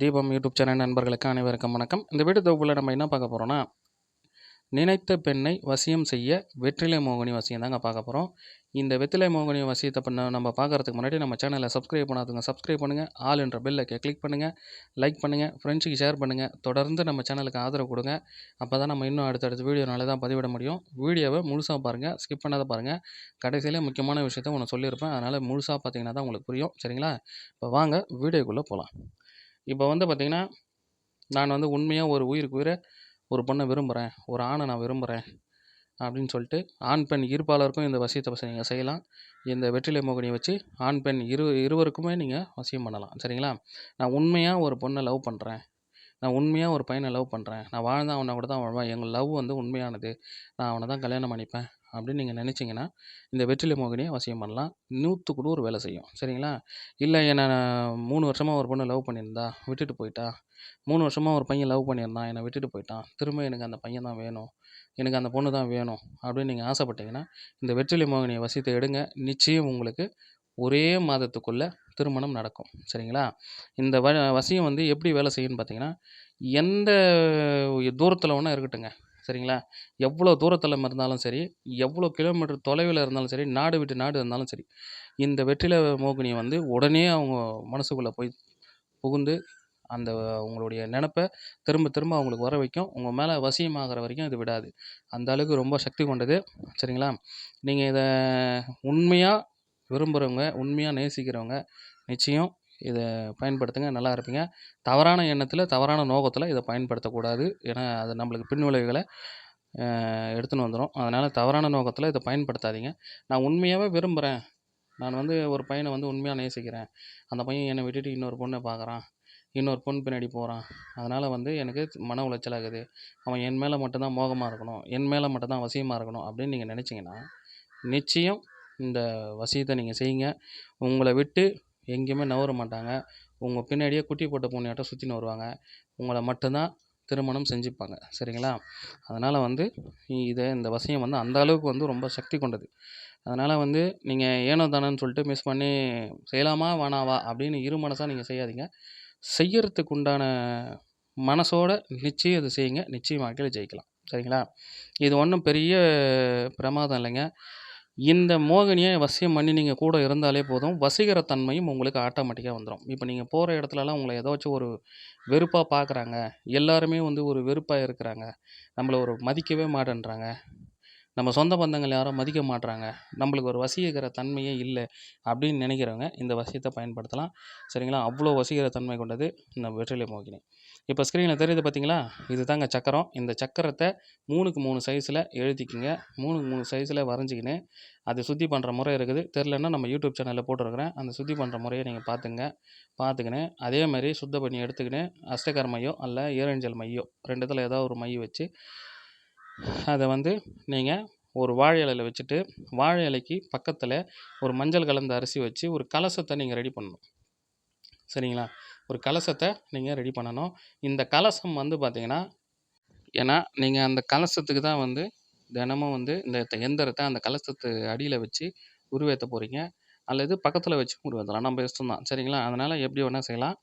தீபம் YouTube channel நண்பர்களுக்கு அனைவருக்கும் வணக்கம். இந்த வீடியோ தொகுப்பில் நம்ம என்ன பார்க்க போகிறோம்னா நினைத்த பெண்ணை வசியம் செய்ய வெற்றிலை மோகினி வசியம் தாங்க பார்க்க போகிறோம் இந்த வெற்றிலை மோகினி வசியத்தை பண்ண நம்ம பார்க்குறதுக்கு முன்னாடி நம்ம சேனலை சப்ஸ்கிரைப் பண்ணாதுங்க சப்ஸ்கிரைப் பண்ணுங்கள் ஆல் என்ற பெல்லை கிளிக் பண்ணுங்கள் லைக் பண்ணுங்கள் ஃப்ரெண்ட்ஸுக்கு ஷேர் பண்ணுங்கள் தொடர்ந்து நம்ம சேனலுக்கு ஆதரவு கொடுங்க. அப்போ தான் நம்ம இன்னும் அடுத்தடுத்த வீடியோனால தான் பதிவிட முடியும். வீடியோவை முழுசாக பாருங்கள் ஸ்கிப் பண்ணாத பாருங்கள் கடைசியில் முக்கியமான விஷயத்த ஒன்று சொல்லியிருப்பேன். அதனால் முழுசாக பார்த்தீங்கன்னா தான் உங்களுக்கு புரியும். சரிங்களா? இப்போ வாங்க வீடியோக்குள்ளே போகலாம் இப்போ வந்து பார்த்திங்கன்னா நான் வந்து உண்மையாக ஒரு உயிருக்கு உயிரை ஒரு பொண்ணை விரும்புகிறேன் ஒரு ஆணை நான் விரும்புகிறேன் அப்படின்னு சொல்லிட்டு ஆண் பெண் இருப்பாளருக்கும் இந்த வசியத்தை நீங்கள் செய்யலாம். இந்த வெற்றிலை மோகினியை வச்சு ஆண் பெண் இரு இருவருக்குமே நீங்கள் வசியம் பண்ணலாம். சரிங்களா? நான் உண்மையாக ஒரு பொண்ணை லவ் பண்ணுறேன் நான் உண்மையாக ஒரு பையனை லவ் பண்ணுறேன் நான் வாழ்ந்தால் அவனை கூட தான் வாழ்வேன். எங்கள் லவ் வந்து உண்மையானது. நான் அவனை தான் கல்யாணம் பண்ணிப்பேன். அப்படின்னு நீங்கள் நினச்சிங்கன்னா இந்த வெற்றிலை மோகினியை வசியம் பண்ணலாம். நூற்றுக்கு நூறு வேலை செய்யும். சரிங்களா? இல்லை என்னை மூணு வருஷமாக ஒரு பொண்ணு லவ் பண்ணியிருந்தா விட்டுட்டு போயிட்டா. மூணு வருஷமாக ஒரு பையன் லவ் பண்ணியிருந்தான் என்னை விட்டுட்டு போயிட்டான். திரும்ப எனக்கு அந்த பையன் தான் வேணும். எனக்கு அந்த பொண்ணு தான் வேணும். அப்படின்னு நீங்கள் ஆசைப்பட்டீங்கன்னா இந்த வெற்றிலை மோகினியை வசியத்தை எடுங்க. நிச்சயம் உங்களுக்கு ஒரே மாதத்துக்குள்ளே திருமணம் நடக்கும். சரிங்களா? இந்த வ வசியம் வந்து எப்படி வேலை செய்யும்னு பார்த்தீங்கன்னா எந்த தூரத்தில் வேணால் இருக்கட்டுங்க சரிங்களா? எவ்வளோ தூரத்தில் இருந்தாலும் சரி எவ்வளோ கிலோமீட்டர் தொலைவில் இருந்தாலும் சரி நாடு விட்டு நாடு இருந்தாலும் சரி இந்த வெற்றில மோகினியை வந்து உடனே அவங்க மனசுக்குள்ளே போய் புகுந்து அந்த உங்களுடைய நினப்பை திரும்ப திரும்ப அவங்களுக்கு வர வைக்கும். உங்கள் மேலே வசியமாகிற வரைக்கும் இது விடாது. அந்த அளவுக்கு ரொம்ப சக்தி கொண்டது. சரிங்களா? நீங்கள் இதை உண்மையாக விரும்புகிறவங்க உண்மையாக நேசிக்கிறவங்க நிச்சயம் இதை பயன்படுத்துங்க நல்லா இருப்பீங்க. தவறான எண்ணத்தில் தவறான நோக்கத்தில் இதை பயன்படுத்தக்கூடாது. ஏன்னா அது நம்மளுக்கு பின் விளைவுகளை எடுத்துன்னு வந்துடும் அதனால் தவறான நோக்கத்தில் இதை பயன்படுத்தாதீங்க. நான் உண்மையாகவே விரும்புகிறேன் நான் வந்து ஒரு பையனை வந்து உண்மையாக நேசிக்கிறேன். அந்த பையன் என்னை விட்டுட்டு இன்னொரு பொண்ணை பார்க்குறான் இன்னொரு பொண்ணு பின்னாடி போகிறான் அதனால் வந்து எனக்கு மன உளைச்சல் ஆகுது அவன் என் மேலே மட்டும்தான் மோகமாக இருக்கணும். என் மேலே மட்டும்தான் வசியமாக இருக்கணும் அப்படின்னு நீங்கள் நினச்சிங்கன்னா நிச்சயம் இந்த வசியத்தை நீங்கள் செய்யுங்க. உங்களை விட்டு எங்கேயுமே நவர மாட்டாங்க. உங்கள் பின்னாடியே குட்டி போட்ட பூனையாட்டம் சுற்றின்னு வருவாங்க உங்களை மட்டும்தான் திருமணம் செஞ்சுப்பாங்க. சரிங்களா? அதனால் வந்து இதை இந்த வசியம் வந்து அந்த அளவுக்கு வந்து ரொம்ப சக்தி கொண்டது. அதனால் வந்து நீங்கள் ஏனோ தானோன்னு சொல்லிட்டு மிஸ் பண்ணி செய்யலாமா? வேணாவா? அப்படின்னு இரு மனசாக நீங்கள் செய்யாதீங்க. செய்யறதுக்கு உண்டான மனசோட நிச்சயம் அதை செய்யுங்க. நிச்சயம் வாழ்க்கையில் ஜெயிக்கலாம். சரிங்களா? இது ஒன்றும் பெரிய பிரமாதம் இல்லைங்க. இந்த மோகினியை வசியம் பண்ணி நீங்கள் கூட இருந்தாலே போதும். வசீகர தன்மையும் உங்களுக்கு ஆட்டோமேட்டிக்காக வந்துடும் இப்போ நீங்கள் போகிற இடத்துலலாம் உங்களை ஏதாச்சும் ஒரு வெறுப்பாக பார்க்குறாங்க எல்லாருமே வந்து ஒரு வெறுப்பாக இருக்கிறாங்க. நம்மளை ஒரு மதிக்கவே மாட்டேன்றாங்க. நம்ம சொந்த பந்தங்கள் யாரும் மதிக்க மாட்றாங்க. நம்மளுக்கு ஒரு வசீகர தன்மையே இல்லை அப்படின்னு நினைக்கிறவங்க இந்த வசியத்தை பயன்படுத்தலாம். சரிங்களா? அவ்வளோ வசீகர தன்மை கொண்டது இந்த வெற்றிலை மோகினி. இப்போ ஸ்க்ரீனில் தெரியுது பார்த்தீங்களா? இது தாங்க சக்கரம். இந்த சக்கரத்தை மூணுக்கு மூணு சைஸில் எழுதிக்கிங்க. மூணுக்கு மூணு சைஸில் வரைஞ்சிக்கின்னு அது சுத்தி பண்ணுற முறை இருக்குது. தெரிலன்னா நம்ம யூடியூப் சேனலில் போட்டிருக்கிறேன். அந்த சுத்தி பண்ணுற முறையை நீங்கள் பார்த்துங்க. பார்த்துக்கின்னு அதே மாதிரி சுத்த பண்ணி எடுத்துக்கின்னு அஷ்டகர் மையோ அல்ல ஏரஞ்சல் மையோ ரெண்டுத்தில் ஏதாவது ஒரு மைய வச்சு அதை வந்து நீங்கள் ஒரு வாழை இலையில் வச்சுட்டு வாழை இலைக்கு பக்கத்தில் ஒரு மஞ்சள் கலந்த அரிசி வச்சு ஒரு கலசத்தை நீங்கள் ரெடி பண்ணணும். சரிங்களா? ஒரு கலசத்தை நீங்கள் ரெடி பண்ணணும். இந்த கலசம் வந்து பார்த்திங்கன்னா ஏன்னா நீங்கள் அந்த கலசத்துக்கு தான் வந்து தினமும் வந்து இந்த எந்திரத்தை அந்த கலசத்து அடியில் வச்சு உருவேற்ற போகிறீங்க அல்லது பக்கத்தில் வச்சு உருவேற்றலாம் நம்ம இஷ்டம் தான் சரிங்களா? அதனால் எப்படி வேணால் செய்யலாம்.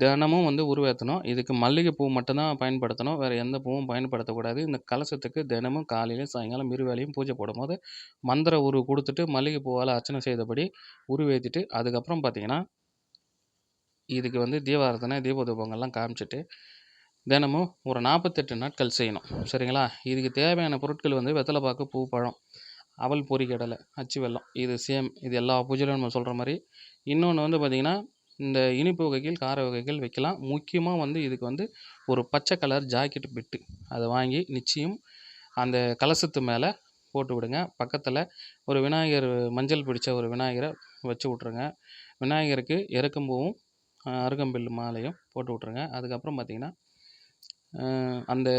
தினமும் வந்து உருவேற்றணும் இதுக்கு மல்லிகைப்பூ மட்டும்தான் பயன்படுத்தணும். வேறு எந்த பூவும் பயன்படுத்தக்கூடாது. இந்த கலசத்துக்கு தினமும் காலையிலையும் சாயங்காலம் இருவேளையும் பூஜை போடும்போது மந்திர உரு கொடுத்துட்டு மல்லிகைப்பூவால் அர்ச்சனை செய்தபடி உருவேற்றிட்டு அதுக்கப்புறம் பார்த்தீங்கன்னா இதுக்கு வந்து தீபாரத்தனை தீப தூபங்கள்லாம் காமிச்சிட்டு தினமும் ஒரு நாற்பத்தெட்டு நாட்கள் செய்யணும். சரிங்களா? இதுக்கு தேவையான பொருட்கள் வந்து வெத்தலை பாக்கு பூ பழம் அவல் பொறி கடலை அச்சு வெல்லம் இது சேம் இது எல்லா பூஜையிலும் நம்ம சொல்கிற மாதிரி. இன்னொன்று வந்து பார்த்திங்கன்னா இந்த இனிப்பு வகைகள் கார வகைகள் வைக்கலாம். முக்கியமாக வந்து இதுக்கு வந்து ஒரு பச்சை கலர் ஜாக்கெட் பிட்டு. அதை வாங்கி நிச்சயம் அந்த கலசத்து மேலே போட்டு விடுங்க. பக்கத்தில் ஒரு விநாயகர் மஞ்சள் பிடிச்ச ஒரு விநாயகரை வச்சு விட்ருங்க விநாயகருக்கு இறக்கும்பூவும் அருகம்பில் மாலையும் போட்டு விட்ருங்க அதுக்கப்புறம் பார்த்திங்கன்னா அந்த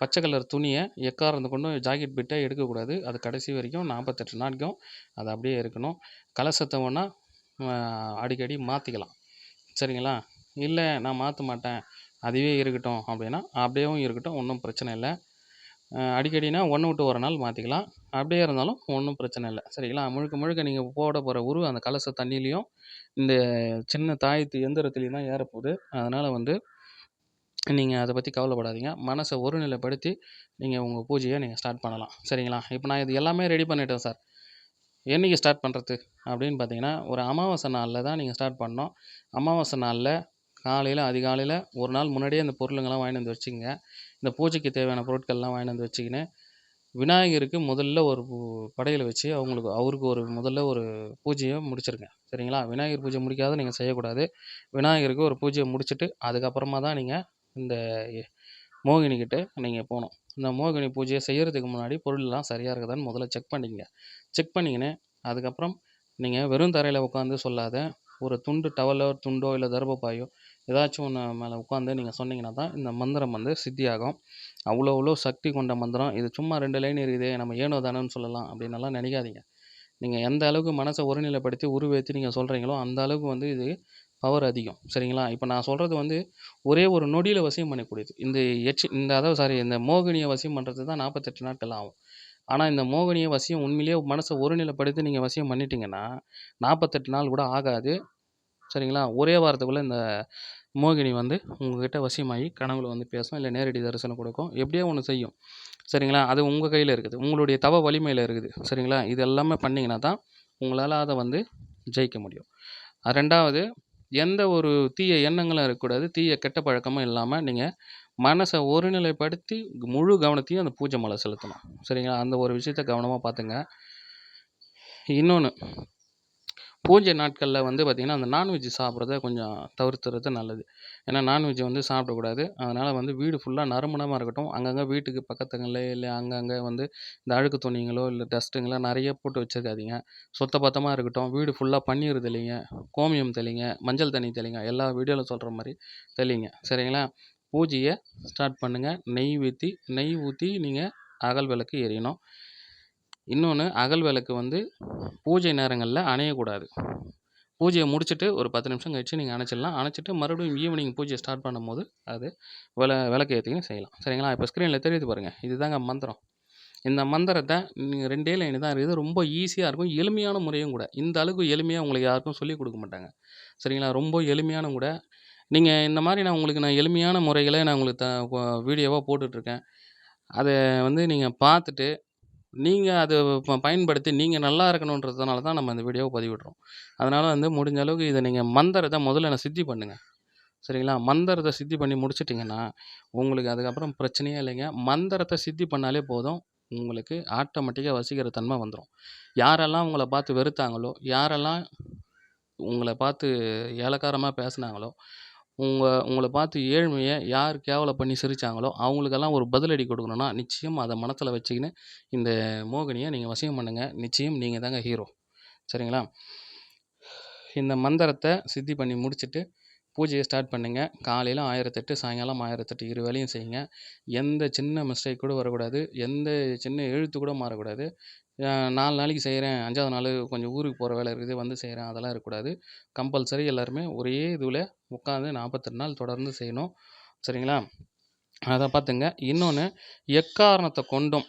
பச்சை கலர் துணியை எக்காரந்து கொண்டும் ஜாக்கெட் பிட்டை எடுக்கக்கூடாது. அது கடைசி வரைக்கும் நாற்பத்தெட்டு நாட்கும் அது அப்படியே இருக்கணும். கலசத்தை ஒன்றா அடிக்கடி மாற்றிக்கலாம் சரிங்களா? இல்லை நான் மாற்ற மாட்டேன். அதுவே இருக்கட்டும் அப்படின்னா அப்படியேவும் இருக்கட்டும் ஒன்றும் பிரச்சனை இல்லை. அடிக்கடினா ஒன்று விட்டு ஒரு நாள் மாற்றிக்கலாம் அப்படியே இருந்தாலும் ஒன்றும் பிரச்சனை இல்லை. சரிங்களா? முழுக்க முழுக்க நீங்கள் போட போகிற உரு அந்த கலச தண்ணியிலையும் இந்த சின்ன தாயத்து எந்திரத்துலேயும் தான் ஏறப்போகுது. அதனால் வந்து நீங்கள் அதை பற்றி கவலைப்படாதீங்க. மனசை ஒருநிலைப்படுத்தி நீங்கள் உங்கள் பூஜையை நீங்கள் ஸ்டார்ட் பண்ணலாம். சரிங்களா? இப்போ நான் இது எல்லாமே ரெடி பண்ணிட்டேன் சார் என்னைக்கு ஸ்டார்ட் பண்ணுறது அப்படின்னு பார்த்தீங்கன்னா ஒரு அமாவாசை நாளில் தான் நீங்கள் ஸ்டார்ட் பண்ணணும். அமாவாசை நாளில் காலையில் அதிகாலையில் ஒரு நாள் முன்னாடியே அந்த பொருளுங்கள்லாம் வாங்கிட்டு வந்து வச்சுக்கங்க. இந்த பூஜைக்கு தேவையான பொருட்கள்லாம் வாங்கிட்டு வந்து வச்சுக்கின்னு விநாயகருக்கு முதல்ல ஒரு படையில் வச்சு அவங்களுக்கு அவருக்கு ஒரு முதல்ல ஒரு பூஜையை முடிச்சிருங்க. சரிங்களா? விநாயகர் பூஜை முடிக்காத நீங்கள் செய்யக்கூடாது. விநாயகருக்கு ஒரு பூஜையை முடிச்சுட்டு அதுக்கப்புறமா தான் நீங்கள் இந்த மோகினிக்கிட்ட நீங்கள் போகணும். இந்த மோகினி பூஜையை செய்கிறதுக்கு முன்னாடி பொருள்லாம் சரியாக இருக்குதான்னு முதல்ல செக் பண்ணிக்கங்க. செக் பண்ணிக்கின்னு அதுக்கப்புறம் நீங்கள் வெறும் தரையில் உட்காந்து சொல்லாத ஒரு துண்டு டவலோ துண்டோ இல்லை தர்பப்பாயோ ஏதாச்சும் ஒன்று மேலே உட்காந்து நீங்கள் சொன்னீங்கன்னா தான் இந்த மந்திரம் வந்து சித்தியாகும். அவ்வளோ அவ்வளோ சக்தி கொண்ட மந்திரம். இது சும்மா ரெண்டு லைன் இருக்குது. நம்ம ஏனோ தானோன்னு சொல்லலாம் அப்படின்னலாம் நினைக்காதீங்க. நீங்கள் எந்த அளவுக்கு மனசை ஒருநிலைப்படுத்தி உருவேற்றி நீங்கள் சொல்கிறீங்களோ அந்த அளவுக்கு வந்து இது பவர் அதிகம். சரிங்களா? இப்போ நான் சொல்கிறது வந்து ஒரே ஒரு நொடியில் வசியம் பண்ணக்கூடியது. இந்த எச் இந்த அதாவது சாரி இந்த மோகினியை வசியம் பண்ணுறது தான் நாற்பத்தெட்டு நாட்கள் ஆகும். ஆனால் இந்த மோகினியை வசியம் உண்மையிலேயே மனசை ஒருநிலைப்படுத்தி நீங்கள் வசியம் பண்ணிட்டீங்கன்னா நாற்பத்தெட்டு நாள் கூட ஆகாது. சரிங்களா? ஒரே வாரத்துக்குள்ளே இந்த மோகினி வந்து உங்கள்கிட்ட வசியமாகி கனவுல வந்து பேசும் இல்லை நேரடி தரிசனம் கொடுக்கும். எப்படியோ ஒன்று செய்யும். சரிங்களா? அது உங்கள் கையில் இருக்குது. உங்களுடைய தவ வலிமையில் இருக்குது. சரிங்களா? இது எல்லாமே பண்ணிங்கன்னா தான் உங்களால் அதை வந்து ஜெயிக்க முடியும். ரெண்டாவது எந்த ஒரு தீய எண்ணங்களும் இருக்கக்கூடாது. தீய கெட்ட பழக்கமும் இல்லாமல் நீங்கள் மனசை ஒருநிலைப்படுத்தி முழு கவனத்தையும் அந்த பூஜை மேலே செலுத்தணும். சரிங்களா? அந்த ஒரு விஷயத்த கவனமாக பார்த்துங்க இன்னொன்று பூஜை நாட்களில் வந்து பார்த்திங்கன்னா அந்த நான்வெஜ் சாப்பிட்றத கொஞ்சம் தவிர்த்துறது நல்லது. ஏன்னா நான்வெஜ் வந்து சாப்பிடக்கூடாது. அதனால் வந்து வீடு ஃபுல்லாக நறுமணமாக இருக்கட்டும். அங்கங்கே வீட்டுக்கு பக்கத்துங்களே இல்லை அங்கங்கே வந்து இந்த அழுக்கு துணிங்களோ இல்லை டஸ்ட்டுங்களோ நிறைய போட்டு வச்சுருக்காதீங்க. சுத்த பத்தமாக இருக்கட்டும். வீடு ஃபுல்லாக பன்னீர் தெளிங்க கோமியம் தெளிங்க. மஞ்சள் தண்ணி தெளிங்க. எல்லா வீடியோவில் சொல்கிற மாதிரி தெளிங்க. சரிங்களா? பூஜையை ஸ்டார்ட் பண்ணுங்கள் நெய் ஊற்றி நெய் ஊற்றி நீங்கள் அகல் விளக்கு எரியணும். இன்னொன்று அகல் விளக்கு வந்து பூஜை நேரங்களில் அணையக்கூடாது. பூஜையை முடிச்சுட்டு ஒரு பத்து நிமிஷம் கழிச்சு நீங்கள் அணைச்சிடலாம். அணைச்சிட்டு மறுபடியும் ஈவினிங் பூஜையை ஸ்டார்ட் பண்ணும்போது அது விள விளக்கு ஏற்றிக்கின்னு செய்யலாம். சரிங்களா? இப்போ ஸ்க்ரீனில் தெரியுது பாருங்கள் இதுதாங்க மந்திரம். இந்த மந்திரத்தை நீங்கள் ரெண்டே லைன் தான் இருக்குது. ரொம்ப ஈஸியாக இருக்கும். எளிமையான முறையும் கூட. இந்த அளவுக்கு எளிமையாக உங்களுக்கு யாருக்கும் சொல்லிக் கொடுக்க மாட்டாங்க. சரிங்களா? ரொம்ப எளிமையான கூட நீங்கள் இந்த மாதிரி நான் உங்களுக்கு நான் எளிமையான முறைகளை நான் உங்களுக்கு த வீடியோவாக போட்டுட்ருக்கேன். அதை வந்து நீங்கள் பார்த்துட்டு நீங்கள் அது ப பயன்படுத்தி நீங்கள் நல்லா இருக்கணுன்றதுனால தான் நம்ம இந்த வீடியோவை பதிவிடுறோம். அதனால் வந்து முடிஞ்ச அளவுக்கு இதை நீங்கள் மந்திரத்தை முதல்ல நான் சித்தி பண்ணுங்கள் சரிங்களா? மந்திரத்தை சித்தி பண்ணி முடிச்சிட்டிங்கன்னா உங்களுக்கு அதுக்கப்புறம் பிரச்சனையே இல்லைங்க. மந்திரத்தை சித்தி பண்ணாலே போதும் உங்களுக்கு ஆட்டோமேட்டிக்காக வசிக்கிற தன்மை வந்துடும் யாரெல்லாம் உங்களை பார்த்து வெறுத்தாங்களோ யாரெல்லாம் உங்களை பார்த்து ஏலக்காரமாக பேசுனாங்களோ உங்கள் உங்களை பார்த்து ஏழ்மையை யார் கேவலம் பண்ணி சிரித்தாங்களோ அவங்களுக்கெல்லாம் ஒரு பதிலடி கொடுக்கணுன்னா நிச்சயம் அதை மனசில் வச்சுக்கின்னு இந்த மோகினியை நீங்கள் வசியம் பண்ணுங்கள் நிச்சயம் நீங்கள் தாங்க ஹீரோ சரிங்களா? இந்த மந்திரத்தை சித்தி பண்ணி முடிச்சுட்டு பூஜையை ஸ்டார்ட் பண்ணுங்கள் காலையில் ஆயிரத்தெட்டு சாயங்காலம் ஆயிரத்தெட்டு இரு வேலையும் செய்யுங்க. எந்த சின்ன மிஸ்டேக் கூட வரக்கூடாது. எந்த சின்ன எழுத்து கூட மாறக்கூடாது. நாலு நாளைக்கு செய்கிறேன் அஞ்சாவது நாள் கொஞ்சம் ஊருக்கு போகிற வேலை இருக்குது வந்து செய்கிறேன் அதெல்லாம் இருக்கக்கூடாது. கம்பல்சரி எல்லாருமே ஒரே இதுவில் உட்காந்து நாற்பத்தெட்டு நாள் தொடர்ந்து செய்யணும். சரிங்களா? அதை பார்த்துங்க இன்னொன்று எக்காரணத்தை கொண்டும்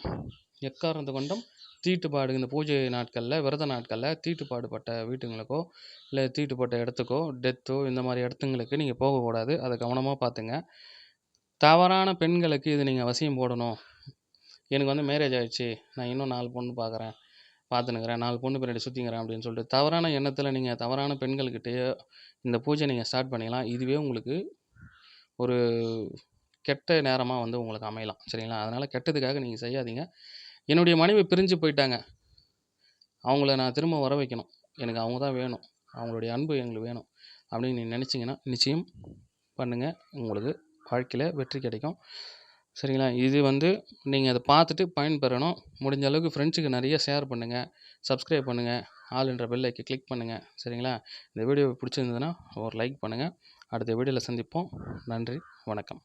எக்காரணத்தை கொண்டும் தீட்டுப்பாடு இந்த பூஜை நாட்களில் விரத நாட்களில் தீட்டுப்பாடுபட்ட வீட்டுங்களுக்கோ இல்லை தீட்டுப்பட்ட இடத்துக்கோ டெத்தோ இந்த மாதிரி இடத்துங்களுக்கு நீங்கள் போகக்கூடாது. அதை கவனமாக பார்த்துங்க தவறான பெண்களுக்கு இது நீங்கள் அவசியம் போடணும். எனக்கு வந்து மேரேஜ் ஆகிடுச்சி நான் இன்னும் நாலு பொண்ணு பார்க்குறேன் பார்த்துனுக்குறேன் நாலு பொண்ணு பின்னாடி சுற்றிங்கிறேன் அப்படின்னு சொல்லிட்டு தவறான எண்ணத்தில் நீங்கள் தவறான பெண்கள்கிட்டயே இந்த பூஜை நீங்கள் ஸ்டார்ட் பண்ணிக்கலாம் இதுவே உங்களுக்கு ஒரு கெட்ட நேரமாக வந்து உங்களுக்கு அமையலாம். சரிங்களா? அதனால் கெட்டதுக்காக நீங்கள் செய்யாதீங்க. என்னுடைய மனைவி பிரிஞ்சு போயிட்டாங்க. அவங்கள நான் திரும்ப வர வைக்கணும். எனக்கு அவங்க தான் வேணும். அவங்களுடைய அன்பு எங்களுக்கு வேணும். அப்படின்னு நீங்கள் நினச்சிங்கன்னா நிச்சயம் பண்ணுங்கள் உங்களுக்கு வாழ்க்கையில் வெற்றி கிடைக்கும். சரிங்களா? இது வந்து நீங்கள் அதை பார்த்துட்டு பயன்பெறணும். முடிஞ்ச அளவுக்கு ஃப்ரெண்ட்ஸுக்கு நிறைய ஷேர் பண்ணுங்கள் சப்ஸ்கிரைப் பண்ணுங்கள் ஆல் என்ற பெல் ஐக்கை கிளிக் பண்ணுங்கள் சரிங்களா? இந்த வீடியோ பிடிச்சிருந்ததுன்னா ஒரு லைக் பண்ணுங்கள் அடுத்த வீடியோவில் சந்திப்போம். நன்றி. வணக்கம்.